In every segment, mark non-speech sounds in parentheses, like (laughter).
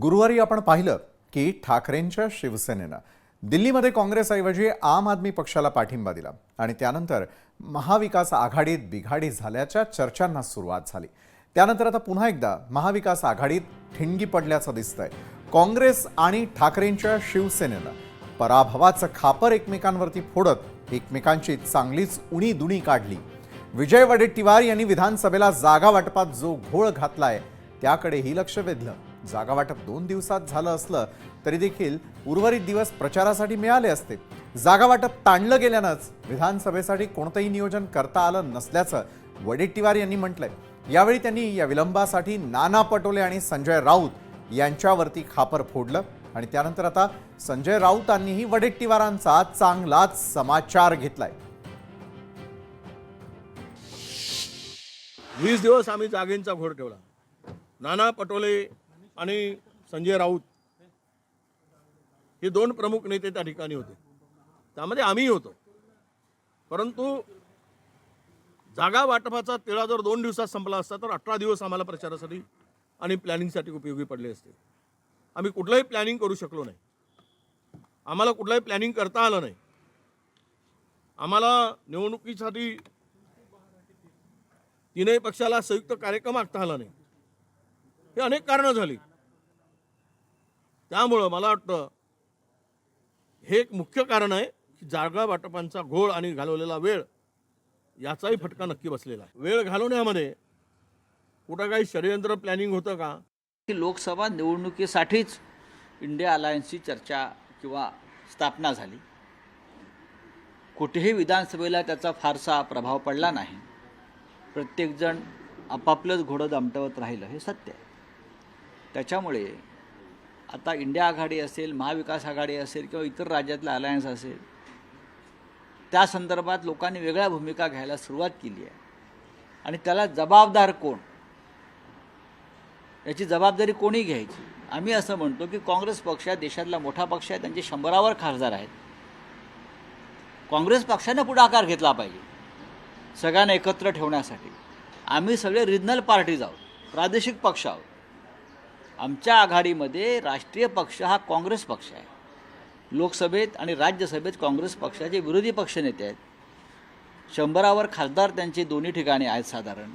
गुरुवारी आपण पाहिलं की ठाकरेंच्या शिवसेनेनं दिल्लीमध्ये काँग्रेसऐवजी आम आदमी पक्षाला पाठिंबा दिला आणि त्यानंतर महाविकास आघाडीत बिघाडी झाल्याच्या चर्चांना सुरुवात झाली. त्यानंतर आता पुन्हा एकदा महाविकास आघाडीत ठिणगी पडल्याचं दिसतंय. काँग्रेस आणि ठाकरेंच्या शिवसेनेनं पराभवाचं खापर एकमेकांवरती फोडत एकमेकांची चांगलीच उणी दुणी काढली. विजय वडेट्टीवार यांनी विधानसभेला जागा वाटपात जो घोळ घातलाय त्याकडेही लक्ष वेधलं. जागा वाटप दोन दिवसात झालं असलं तरी देखील उर्वरित दिवस प्रचारासाठी मिळाले असते. जागा वाटप ताणलं गेल्यानंच विधानसभेसाठी कोणतंही नियोजन करता आलं नसल्याचं वडेट्टीवार यांनी म्हटलंय. यावेळी त्यांनी या विलंबासाठी नाना पटोले आणि संजय राऊत यांच्यावरती खापर फोडलं आणि त्यानंतर आता संजय राऊतांनीही वडेट्टीवारांचा चांगलाच समाचार घेतलाय. वीस दिवस आम्ही जागेंचा घोड ठेवला. नाना पटोले आणि संजय राऊत हे दोन प्रमुख नेते त्या ठिकाणी होते. त्यामध्ये आम्हीही होतो. परंतु जागा वाटपाचा तिळा जर दोन दिवसात संपला असता तर अठरा दिवस आम्हाला प्रचारासाठी आणि प्लॅनिंगसाठी उपयोगी पडले असते. आम्ही कुठलंही प्लॅनिंग करू शकलो नाही. आम्हाला कुठलंही प्लॅनिंग करता आलं नाही. आम्हाला निवडणुकीसाठी तीनही पक्षाला संयुक्त कार्यक्रम आखता आला नाही. हे अनेक कारणं झाली. त्यामुळं मला वाटतं हे एक मुख्य कारण आहे की जागा वाटपांचा घोळ आणि घालवलेला वेळ याचाही फटका नक्की बसलेला आहे. वेळ घालवण्यामध्ये कुठं काही षडयंत्र प्लॅनिंग होतं का? की लोकसभा निवडणुकीसाठीच इंडिया अलायन्सची चर्चा किंवा स्थापना झाली. कुठेही विधानसभेला त्याचा फारसा प्रभाव पडला नाही. प्रत्येकजण आपापलंच घोडं दामटवत राहिलं हे सत्य आहे. त्याच्यामुळे आता इंडिया आघाडी असेल महाविकास आघाडी असेल किंवा इतर राज्यातला अलायन्स असेल त्या संदर्भात लोकांनी वेगळ्या भूमिका घ्यायला सुरुवात केली आहे. आणि त्याला जबाबदार कोण? याची जबाबदारी कोणी घ्यायची? आम्ही असं म्हणतो की काँग्रेस पक्ष हा देशातला मोठा पक्ष आहे त्यांचे शंभरावर खासदार आहेत. काँग्रेस पक्षानं पुढाकार घेतला पाहिजे सगळ्यांना एकत्र ठेवण्यासाठी. आम्ही सगळे रिजनल पार्टीज आहोत प्रादेशिक पक्ष आहोत. आमच्या आघाडीमध्ये राष्ट्रीय पक्ष हा काँग्रेस पक्ष आहे. लोकसभेत आणि राज्यसभेत काँग्रेस पक्षाचे विरोधी पक्षनेते आहेत. शंभरावर खासदार त्यांचे दोन्ही ठिकाणी आहेत साधारण.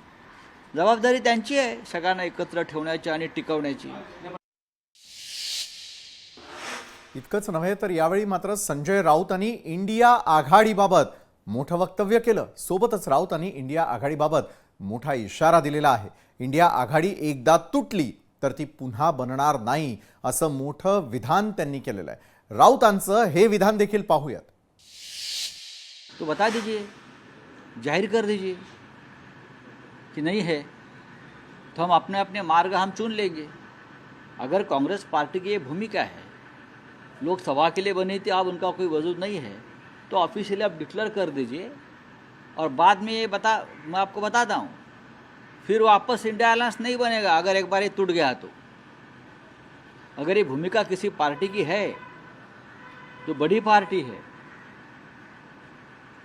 जबाबदारी त्यांची आहे सगळ्यांना एकत्र ठेवण्याची आणि टिकवण्याची. इतकंच नव्हे तर यावेळी मात्र संजय राऊतांनी इंडिया आघाडीबाबत मोठं वक्तव्य केलं. सोबतच राऊतांनी इंडिया आघाडीबाबत मोठा इशारा दिलेला आहे. इंडिया आघाडी एकदा तुटली तर ती पुन्हा बनणार नाही असं मोठं विधान त्यांनी केलेलं आहे. राऊतांचं हे विधान देखील पाहूयात. तो बता दीजिए जाहिर कर दीजिए कि नहीं है तो हम अपने अपने मार्ग हम चुन लेंगे। अगर कांग्रेस पार्टी की ये भूमिका है लोकसभा के लिए बनी थी अब उनका कोई वजूद नहीं है तो ऑफिशियली आप डिक्लेयर कर दीजिए। और बाद में ये बता मैं आपको बताता हूँ फिर वापस इंडिया अलायंस नहीं बनेगा अगर एक बार ये टूट गया तो। अगर ये भूमिका किसी पार्टी की है जो बड़ी पार्टी है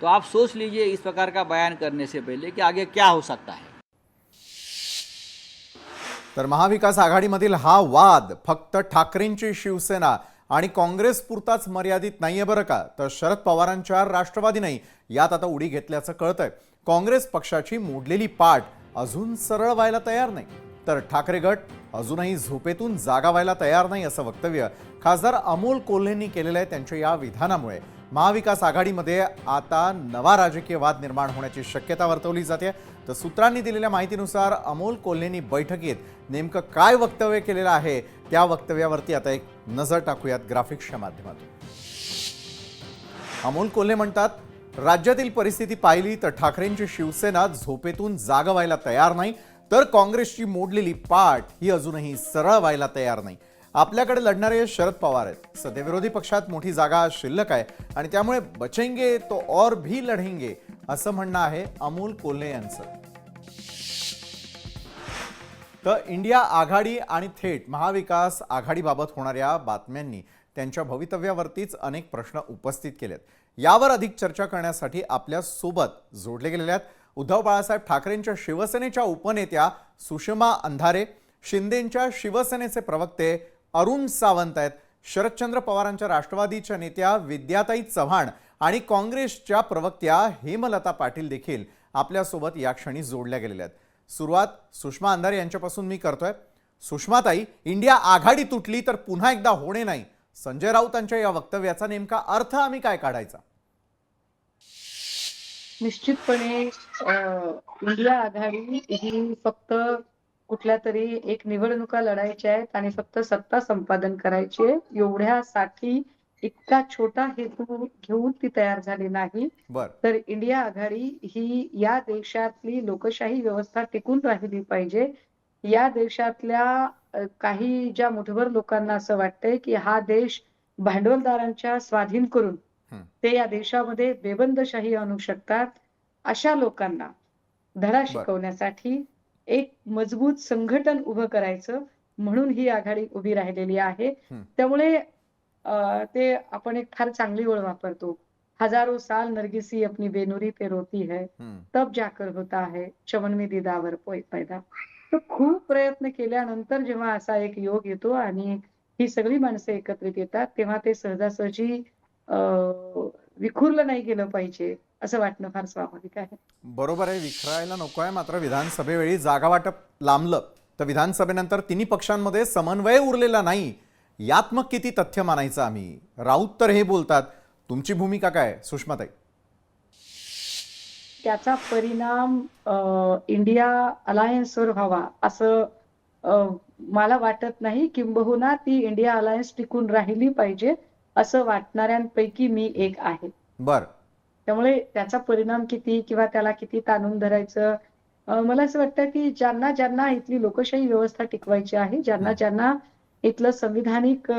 तो आप सोच लीजिए इस प्रकार का बयान करने से पहले कि आगे क्या हो सकता है। तर महाविकास आघाडीमधील हा वाद फक्त ठाकरेंची शिवसेना आणि काँग्रेस पुरताच मर्यादित नाहीये बरं का? तर शरद पवारांच्या राष्ट्रवादी नाही यात आता उडी घेतल्याचं कळतंय. काँग्रेस पक्षाची मोडलेली पाठ अजून सरळ व्हायला तयार नाही. तर ठाकरे गट अजूनही झोपेतून जागा व्हायला तयार नाही असं वक्तव्य खासदार अमोल कोल्हेंनी केलेलं आहे त्यांच्या या विधानामुळे. महाविकास आघाडीमध्ये आता नवा राजकीय वाद निर्माण होण्याची शक्यता वर्तवली जाते. तर सूत्रांनी दिलेल्या माहितीनुसार अमोल कोल्हेंनी बैठकीत नेमकं काय वक्तव्य केलेलं आहे त्या वक्तव्यावरती आता एक नजर टाकूयात ग्राफिक्सच्या माध्यमातून. अमोल कोल्हे म्हणतात राज्यातील परिस्थिती पाहिली तर ठाकरेंची शिवसेना झोपेतून जागा व्हायला तयार नाही तर काँग्रेसची मोडलेली पाठ ही अजूनही सरळ व्हायला तयार नाही. आपल्याकडे लढणारे शरद पवार आहेत. सध्या विरोधी पक्षात मोठी जागा शिल्लक आहे आणि त्यामुळे बचेंगे तो और भी लढेंगे असं म्हणणं आहे अमोल कोल्हे यांचं. तर इंडिया आघाडी आणि थेट महाविकास आघाडीबाबत होणाऱ्या बातम्यांनी त्यांच्या भवितव्यावरतीच अनेक प्रश्न उपस्थित केलेत. यावर अधिक चर्चा करण्यासाठी आपल्यासोबत जोडले गेलेले आहेत. उद्धव बाळासाहेब ठाकरेंच्या शिवसेनेच्या उपनेत्या सुषमा अंधारे शिंदेंच्या शिवसेनेचे प्रवक्ते अरुण सावंत आहेत. शरदचंद्र पवारांच्या राष्ट्रवादीच्या नेत्या विद्याताई चव्हाण आणि काँग्रेसच्या प्रवक्त्या हेमलता पाटील देखील आपल्यासोबत या क्षणी जोडल्या गेलेल्या आहेत. सुरुवात सुषमा अंधारे यांच्यापासून मी करतोय. सुषमाताई इंडिया आघाडी तुटली तर पुन्हा एकदा होणे नाही. संजय राऊतांच्या या वक्तव्याचा नेमका अर्थ आम्ही काय काढायचा? निश्चितपणे इंडिया आघाडी ही फक्त कुठल्या तरी एक निवडणुका लढायच्या आहेत आणि फक्त सत्ता संपादन करायची आहे. एवढ्यासाठी इतका छोटा हेतू घेऊन ती तयार झाली नाही. तर इंडिया आघाडी ही या देशातली लोकशाही व्यवस्था टिकून राहिली पाहिजे. या देशातल्या काही ज्या मुठभर लोकांना असं वाटतंय की हा देश भांडवलदारांच्या स्वाधीन करून. ते या देशामध्ये बेबंदशाही आणू शकतात अशा लोकांना धडा शिकवण्यासाठी एक मजबूत संघटन उभं करायचं म्हणून ही आघाडी उभी राहिलेली आहे. त्यामुळे ते आपण एक फार चांगली ओळ वापरतो हजारो साल नरगिसी अपनी बेनुरी पे रोती है. तब जाकर होता है चमन में दीदावर पोय पैदा तर खूप प्रयत्न केल्यानंतर जेव्हा असा एक योग येतो आणि ही सगळी माणसं एकत्रित येतात तेव्हा ते सहजासहजी विखुरलं नाही गेलं पाहिजे असं वाटणं फार स्वाभाविक आहे. बरोबर आहे विखरायला नको आहे मात्र विधानसभेवेळी जागा वाटप लांबलं. तर विधानसभेनंतर तिन्ही पक्षांमध्ये समन्वय उरलेला नाही. यात मग किती तथ्य मानायचं आम्ही? राऊत तर हे बोलतात. तुमची भूमिका काय सुषमाताई? त्याचा परिणाम इंडिया अलायन्सवर व्हावा असं मला वाटत नाही. किंबहुना ती इंडिया अलायन्स टिकून राहिली पाहिजे. असं वाटणाऱ्यांपैकी मी एक आहे. बर. त्यामुळे त्याचा परिणाम किती किंवा त्याला किती ताणून धरायचं? मला असं वाटतं की ज्यांना ज्यांना इथली लोकशाही व्यवस्था टिकवायची आहे ज्यांना ज्यांना इथलं संविधानिक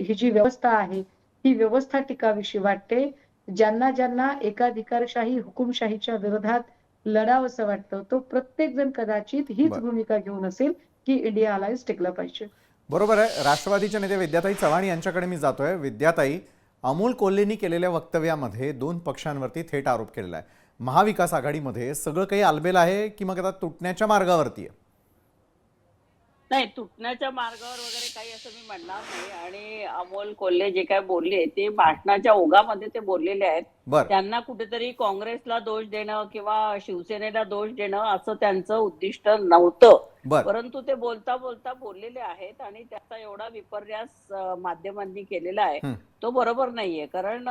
ही जी व्यवस्था आहे ही व्यवस्था टिकावीशी वाटते ज्यांना ज्यांना एकाधिकारशाही हुकुमशाहीच्या विरोधात लढावंसं वाटतं तो प्रत्येक जण कदाचित हीच. भूमिका घेऊन असेल की इंडिया अलायन्स टिकलं पाहिजे. बरोबर आहे. राष्ट्रवादीच्या नेते विद्याताई चव्हाण यांच्याकडे मी जातोय. विद्याताई अमोल कोल्हेंनी केलेल्या वक्तव्यामध्ये दोन पक्षांवरती थेट आरोप केलेला आहे. महाविकास आघाडीमध्ये सगळं काही आलबेल आहे की मग आता तुटण्याच्या मार्गावरती आहे? नाही तुटण्याच्या मार्गावर वगैरे काही असं मी म्हणणार नाही. आणि अमोल कोल्हे जे काय बोलले ते भाषणाच्या ओघामध्ये ते बोललेले आहेत. त्यांना कुठेतरी काँग्रेसला दोष देणं किंवा शिवसेनेला दोष देणं असं त्यांचं उद्दिष्ट नव्हतं. परंतु ते बोलता बोलता बोललेले आहेत आणि त्याचा एवढा विपर्यास माध्यमांनी केलेला आहे. तो बरोबर नाहीये. कारण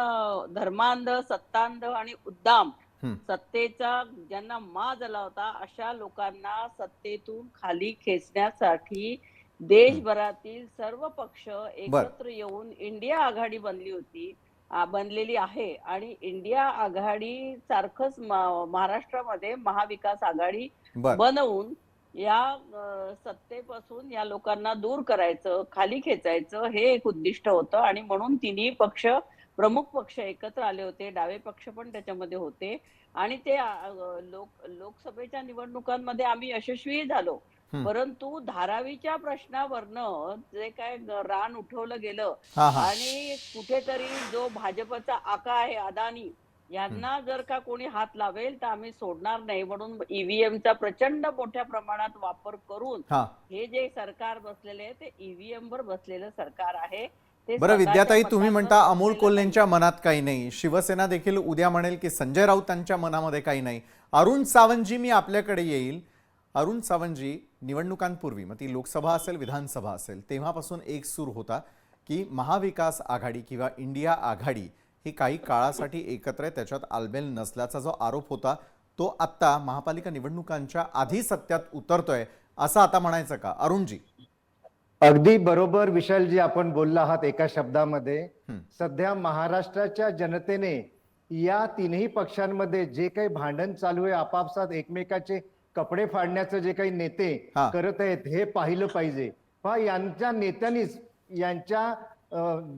धर्मांध सत्तांध आणि उद्दाम. सत्तेचा ज्यांना मा झाला होता अशा लोकांना सत्तेतून खाली खेचण्यासाठी देशभरातील सर्व पक्ष एकत्र येऊन इंडिया आघाडी बनली होती बनलेली आहे. आणि इंडिया आघाडी सारखंच महाराष्ट्रामध्ये महाविकास आघाडी बनवून या सत्तेपासून या लोकांना दूर करायचं खाली खेचायचं हे एक उद्दिष्ट होतं. आणि म्हणून तिन्ही पक्ष प्रमुख पक्ष एकत्र आले होते डावे पक्ष पण त्याच्यामध्ये होते. आणि ते लोक लोकसभेच्या निवडणुकांमध्ये आम्ही यशस्वी झालो. परंतु धारावीच्या प्रश्नावरनं जे काय रान उठवलं गेलं आणि कुठेतरी जो भाजपचा आका आहे अदानी यांना जर का कोणी हात लावेल तर आम्ही सोडणार नाही. म्हणून ईव्हीएमचा प्रचंड मोठ्या प्रमाणात वापर करून हा. जे सरकार बसलेले आहे ते ईव्हीएम वर बसलेलं सरकार आहे. बरं विद्याताई तुम्ही म्हणता अमोल कोल्हेंच्या मनात काही नाही. शिवसेना देखील उद्या म्हणेल की संजय राऊतांच्या मनामध्ये काही नाही. अरुण सावंतजी मी आपल्याकडे येईल. अरुण सावंतजी निवडणुकांपूर्वी मग ती लोकसभा असेल विधानसभा असेल तेव्हापासून एक सूर होता की महाविकास आघाडी किंवा इंडिया आघाडी ही काही काळासाठी एकत्र आहे त्याच्यात आलबेल नसल्याचा जो आरोप होता तो आत्ता महापालिका निवडणुकांच्या आधी सत्यात उतरतोय असं आता म्हणायचं का? अरुणजी. अगदी बरोबर विशालजी आपण बोलला आहात एका शब्दामध्ये. सध्या महाराष्ट्राच्या जनतेने या तीनही पक्षांमध्ये जे काही भांडण चालू आहे आपापसात एकमेकाचे कपडे फाडण्याचं जे काही नेते. करत आहेत हे पाहिलं पाहिजे पहा यांच्या नेत्यांनीच यांच्या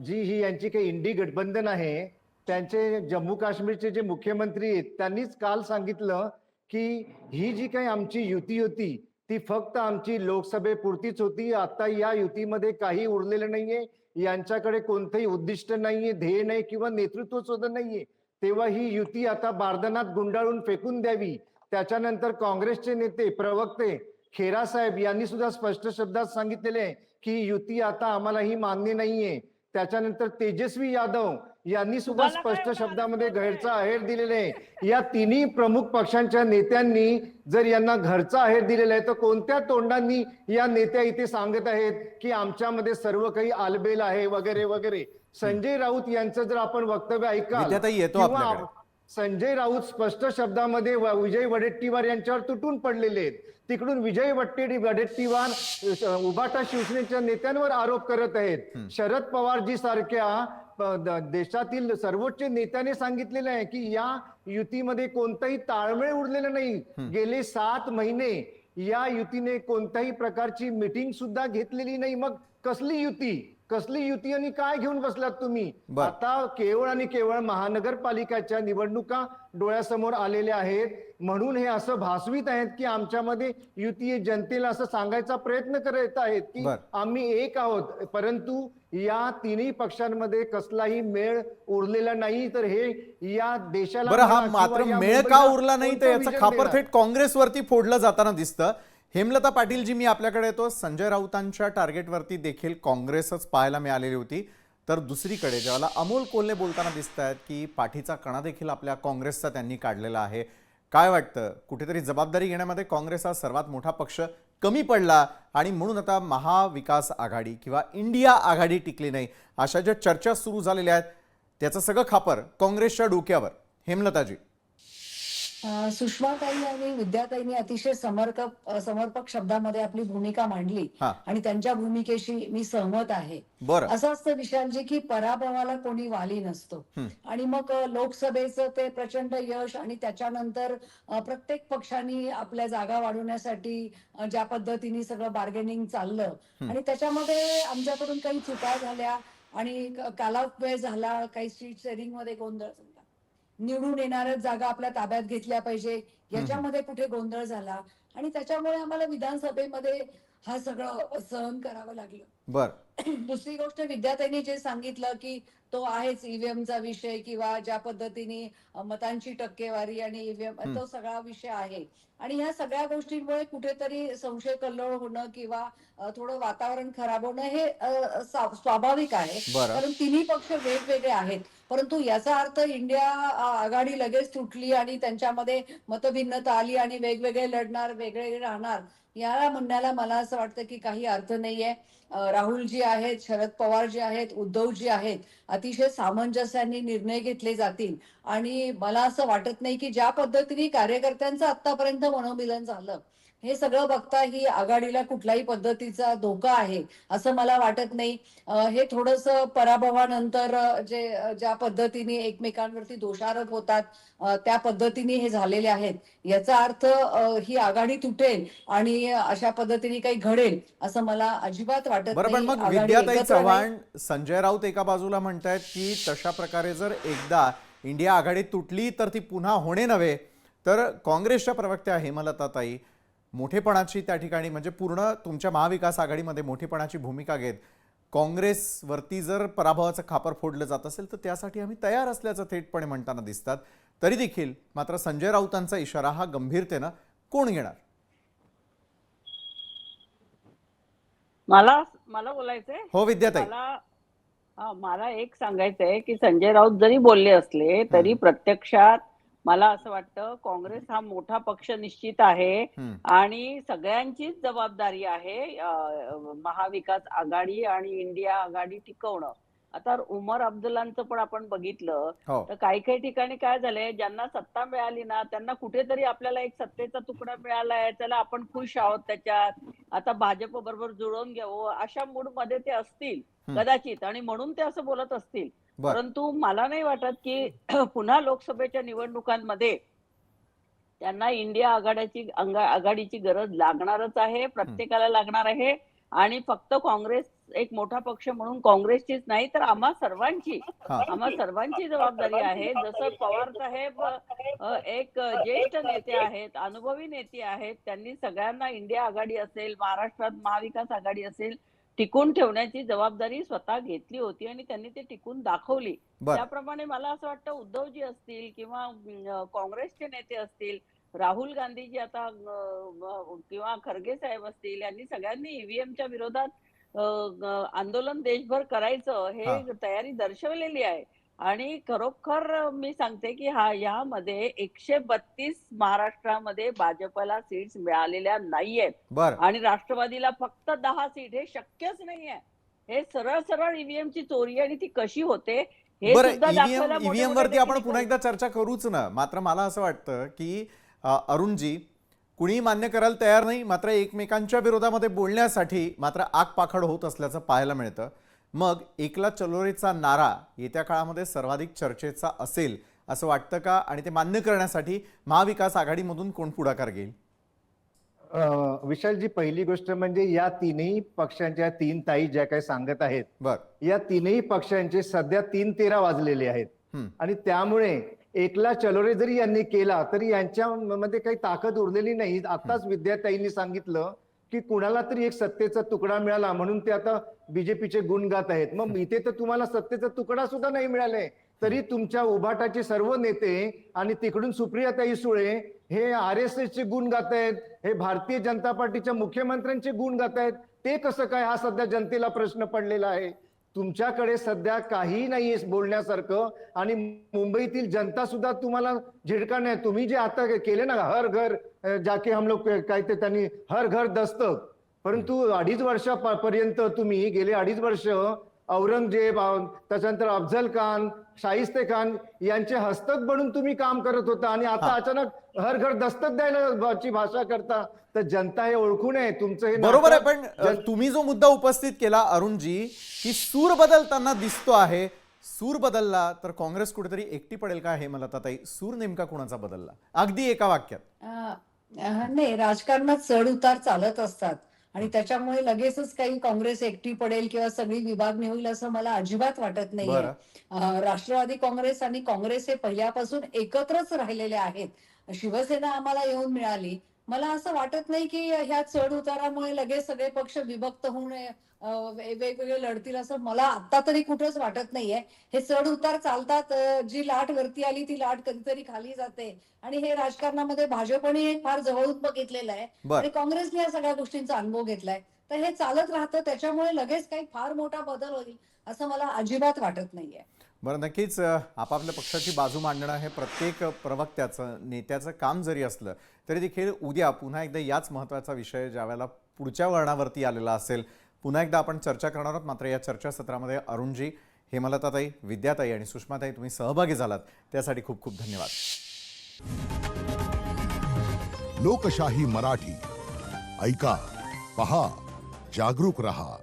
जी ही यांची काही इंडी गठबंधन आहे त्यांचे जम्मू काश्मीरचे जे मुख्यमंत्री आहेत त्यांनीच काल सांगितलं की ही जी काही आमची युती होती ती फक्त आमची लोकसभेपुरतीच होती. आता या युतीमध्ये काही उरलेलं नाहीये. यांच्याकडे कोणतंही उद्दिष्ट नाहीये ध्येय नाही किंवा नेतृत्व सुद्धा नाहीये. तेव्हा ही युती आता बारदानात गुंडाळून फेकून द्यावी. त्याच्यानंतर काँग्रेसचे नेते प्रवक्ते खेरा साहेब यांनी सुद्धा स्पष्ट शब्दात सांगितलेले आहे की युती आता आम्हाला ही मान्य नाहीये. त्याच्यानंतर तेजस्वी यादव यांनी सुद्धा स्पष्ट शब्दामध्ये? घरचा आहेर दिलेले आहे. या तिन्ही प्रमुख पक्षांच्या नेत्यांनी जर यांना घरचा आहेर दिलेला आहे तर कोणत्या तोंडांनी या नेत्या इथे सांगत आहेत की आमच्यामध्ये सर्व काही आलबेल आहे वगैरे वगैरे? संजय राऊत यांचं जर आपण वक्तव्य आपल्याकडे. संजय राऊत स्पष्ट शब्दामध्ये विजय वडेट्टीवार यांच्यावर तुटून पडलेले आहेत. तिकडून विजय वट्टेडी वडेट्टीवार अ, उबाटा शिवसेनेच्या नेत्यांवर आरोप करत आहेत. शरद पवारजी सारख्या देशातील सर्वोच्च नेत्याने सांगितलेलं आहे की या युतीमध्ये कोणताही ताळमेळ उरलेला नाही गेले सात महिने या युतीने कोणत्याही प्रकारची मिटिंग सुद्धा घेतलेली नाही मग कसली युती कसली युती आणि काय घेऊन बसलात तुम्ही. आता केवळ आणि केवळ महानगरपालिकाच्या निवडणुका डोळ्यासमोर आलेल्या आहेत म्हणून हे असं भासवीत आहेत की आमच्यामध्ये युती. जनतेला असं सांगायचा प्रयत्न करत आहेत की. आम्ही एक आहोत परंतु या तिन्ही पक्षांमध्ये कसलाही मेळ उरलेला नाही तर हे या देशाला बरं हा मात्र मेळ का उरला नाही तर याचं खापर? थेट काँग्रेसवरती फोडलं जाताना दिसतं. हेमलता पाटील जी मी आपल्याकडे येतो. संजय राऊतांच्या टार्गेटवरती देखील काँग्रेसच पाहायला मिळालेली होती. तर दुसरीकडे ज्याला अमोल कोल्हे बोलताना दिसत आहेत की पाठीचा कणा देखील आपल्या काँग्रेसचा त्यांनी काढलेला आहे. काय वाटतं? कुठेतरी जबाबदारी घेण्यामध्ये काँग्रेस हा सर्वात मोठा पक्ष कमी पडला आणि म्हणून आता महाविकास आघाडी किंवा इंडिया आघाडी टिकली नाही अशा ज्या चर्चा सुरू झालेल्या आहेत त्याचं सगळं खापर काँग्रेसच्या डोक्यावर. हेमलताजी. सुषमाताई आणि विद्याताईंनी अतिशय समर्पक समर्पक शब्दामध्ये आपली भूमिका मांडली. आणि त्यांच्या भूमिकेशी मी सहमत आहे असं असतं विशालजी की पराभवाला कोणी वाली नसतो. आणि मग लोकसभेचं ते प्रचंड यश आणि त्याच्यानंतर प्रत्येक पक्षांनी आपल्या जागा वाढवण्यासाठी ज्या पद्धतीने सगळं बार्गेनिंग चाललं. आणि त्याच्यामध्ये आमच्याकडून काही चुका झाल्या आणि क- कालावधीय झाला काही सीट शेअरिंगमध्ये गोंधळ निवडून येणाऱ्या जागा आपल्या ताब्यात घेतल्या पाहिजे. याच्यामध्ये कुठे गोंधळ झाला? आणि त्याच्यामुळे आम्हाला विधानसभेमध्ये हा सगळं सहन करावं लागलं. बरं. दुसरी गोष्ट विद्यार्थ्यांनी जे सांगितलं की तो आहेच ईव्हीएमचा विषय किंवा ज्या पद्धतीने मतांची टक्केवारी आणि ईव्हीएम हं. तो सगळा विषय आहे. आणि ह्या सगळ्या गोष्टींमुळे कुठेतरी संशय कल्लोळ होणं किंवा थोडं वातावरण खराब होणं हे स्वाभाविक आहे. कारण तिन्ही पक्ष वेगवेगळे आहेत. परंतु याचा अर्थ इंडिया आघाडी लगेच तुटली आणि त्यांच्यामध्ये मतभिन्नता आली आणि वेगवेगळे लढणार वेगवेगळे राहणार या म्हणण्याला मला असं वाटतं की काही अर्थ नाहीये. राहुलजी आहेत शरद पवार जे आहेत उद्धवजी आहेत अतिशय सामंजस्याने निर्णय घेतले जातील. आणि मला असं वाटत नाही की ज्या पद्धतीने कार्यकर्त्यांचं आतापर्यंत मनोमिलन झालं हे सगळं बघता ही आघाडीला कुठल्याही पद्धतीचा धोका आहे असं मला वाटत नाही. हे थोडस पराभवानंतर जे ज्या पद्धतीने एकमेकांवरती दोषारोप होतात त्या पद्धतीने हे झालेले आहेत. याचा अर्थ ही आघाडी तुटेल आणि अशा पद्धतीने काही घडेल असं मला अजिबात वाटत नाही. विद्याताई. चव्हाण संजय राऊत एका बाजूला म्हणतायत की तशा प्रकारे जर एकदा इंडिया आघाडी तुटली तर ती पुन्हा होणे नव्हे. तर काँग्रेसच्या प्रवक्त्या हेमलताताई मोठेपणाची त्या ठिकाणी म्हणजे पूर्ण तुमच्या महाविकास आघाडीमध्ये मोठेपणाची भूमिका घेत काँग्रेसवरती जर पराभवाचं खापर फोडलं जात असेल तर त्यासाठी आम्ही तयार असल्याचं थेटपणे म्हणताना दिसतात. तरी देखील मात्र संजय राऊतांचा इशारा हा गंभीरतेनं कोण घेणार? मला मला बोलायचंय? हो विद्याताई. मला हा, मला एक सांगायचंय की संजय राऊत जरी बोलले असले तरी. प्रत्यक्षात मला असं वाटतं काँग्रेस हा मोठा पक्ष निश्चित आहे. आणि सगळ्यांचीच जबाबदारी आहे महाविकास आघाडी आणि इंडिया आघाडी टिकवणं. आता उमर अब्दुल्लांचं पण आपण बघितलं हो. तर काही काही ठिकाणी काय झालंय ज्यांना सत्ता मिळाली ना त्यांना कुठेतरी आपल्याला एक सत्तेचा तुकडा मिळालाय चला आपण खुश आहोत त्याच्यात. आता भाजप बरोबर जुळवून घ्यावं अशा मूडमध्ये ते असतील. कदाचित. आणि म्हणून ते असं बोलत असतील. परंतु मला नाही वाटत की (clears throat) पुन्हा लोकसभेच्या निवडणुकांमध्ये त्यांना इंडिया आघाड्याची आघाडीची गरज लागणारच आहे प्रत्येकाला लागणार आहे आणि फक्त काँग्रेस एक मोठा पक्ष म्हणून काँग्रेसचीच नाही तर आम्हा सर्वांची आम्हा सर्वांची जबाबदारी आहे. जसं पवार साहेब एक ज्येष्ठ नेते आहेत अनुभवी नेते आहेत त्यांनी सगळ्यांना इंडिया आघाडी असेल महाराष्ट्रात महाविकास आघाडी असेल टिकून ठेवण्याची जबाबदारी स्वतः घेतली होती आणि त्यांनी ते टिकून दाखवली. त्याप्रमाणे मला असं वाटतं उद्धवजी असतील किंवा काँग्रेसचे नेते असतील राहुल गांधीजी आता किंवा खरगे साहेब असतील यांनी सगळ्यांनी ईव्हीएमच्या विरोधात आंदोलन देशभर करायचं हा. तयारी दर्शवलेली आहे. आणि खरोखर मी सांगते की हा यामध्ये एकशे बत्तीस महाराष्ट्रामध्ये भाजपला सीट्स मिळालेल्या नाहीयेत. बर. आणि राष्ट्रवादीला फक्त दहा सीट हे शक्यच नाहीये. हे सरळ सरळ ईव्हीएम ची चोरी आणि ती कशी होते हे बरं ईव्हीएम ईव्हीएम मोठे वरती आपण पुन्हा एकदा चर्चा करूच ना. मात्र मला असं वाटतं की अरुणजी कुणी मान्य करायला तयार नाही मात्र एकमेकांच्या विरोधामध्ये बोलण्यासाठी मात्र आग पाखड होत असल्याचं पाहायला मिळतं. मग एकला चलोरेचा नारा येत्या काळामध्ये सर्वाधिक चर्चेचा असेल असं वाटतं का? आणि ते मान्य करण्यासाठी महाविकास आघाडीमधून कोण पुढाकार घेईल? विशालजी पहिली गोष्ट म्हणजे या तीनही पक्षांच्या तीन ताई ज्या काही सांगत आहेत बर. या तीनही पक्षांचे सध्या तीन तेरा वाजलेले आहेत. आणि त्यामुळे एकला चलोरे जरी यांनी केला तरी यांच्या मध्ये काही ताकद उरलेली नाही. आताच विद्याताईंनी सांगितलं की कुणाला तरी एक सत्तेचा तुकडा मिळाला म्हणून ते आता बीजेपीचे गुण गात आहेत. मग इथे तर तुम्हाला सत्तेचा तुकडा सुद्धा नाही मिळाले तरी तुमच्या उभाटाचे सर्व नेते आणि तिकडून सुप्रियाताई सुळे हे आर एस चे गुण गात आहेत हे भारतीय जनता पार्टीच्या मुख्यमंत्र्यांचे गुण गात आहेत. ते कसं काय हा सध्या जनतेला प्रश्न पडलेला आहे? तुमच्याकडे सध्या काही नाहीये बोलण्यासारखं. आणि मुंबईतील जनता सुद्धा तुम्हाला झिडका नाही. तुम्ही जे आता केले ना हर घर जाके हम लोग काय ते त्यांनी हर घर दस्तक. परंतु अडीच वर्षापर्यंत तुम्ही गेले अडीच वर्ष औरंगजेब त्याच्यानंतर अफजल खान शाहिस्ते खान यांचे हस्तक बनून तुम्ही काम करत होता आणि आता. अचानक हर घर दस्तक द्यायला ची भाषा करता तर जनता हे ओळखू नये तुमचं हे बरोबर आहे पण तुम्ही जो मुद्दा उपस्थित केला अरुणजी की सूर बदलताना दिसतो आहे सूर बदलला तर काँग्रेस कुठेतरी एकटी पडेल का हे मला ताई सूर नेमका कोणाचा बदलला? अगदी एका वाक्यात. नाही राजकारणात चढ उतार चालत असतात. आणि त्याच्यामुळे लगेचच काही काँग्रेस एकटी पडेल किंवा सगळी विभागणी होईल असं मला अजिबात वाटत नाहीये. राष्ट्रवादी काँग्रेस आणि काँग्रेस हे पहिल्यापासून एकत्रच राहिलेले आहेत. शिवसेना आम्हाला येऊन मिळाली. मला असं वाटत नाही की ह्या चढ उतारामुळे लगेच सगळे पक्ष विभक्त होऊन वेगवेगळे लढतील असं मला आता तरी कुठंच वाटत नाहीये. हे चढ उतार चालतात जी लाट वरती आली ती लाट कधीतरी खाली जाते. आणि हे राजकारणामध्ये भाजपने एक फार जवळून बघितलेलं आहे. आणि काँग्रेसने या सगळ्या गोष्टींचा अनुभव घेतलाय. तर हे चालत राहतं त्याच्यामुळे लगेच काही फार मोठा बदल होईल असं मला अजिबात वाटत नाहीये. बरं नक्कीच आपापल्या पक्षाची बाजू मांडणं हे प्रत्येक प्रवक्त्याचं नेत्याचं काम जरी असलं तरी देखील उद्या पुन्हा एकदा याच महत्त्वाचा विषय ज्यावेळेला पुढच्या वळणावरती आलेला असेल पुन्हा एकदा आपण चर्चा करणार आहोत. मात्र या चर्चासत्रामध्ये अरुणजी हेमलताताई विद्याताई आणि सुषमाताई तुम्ही सहभागी झालात. त्यासाठी खूप खूप धन्यवाद. लोकशाही मराठी. ऐका पहा जागरूक रहा.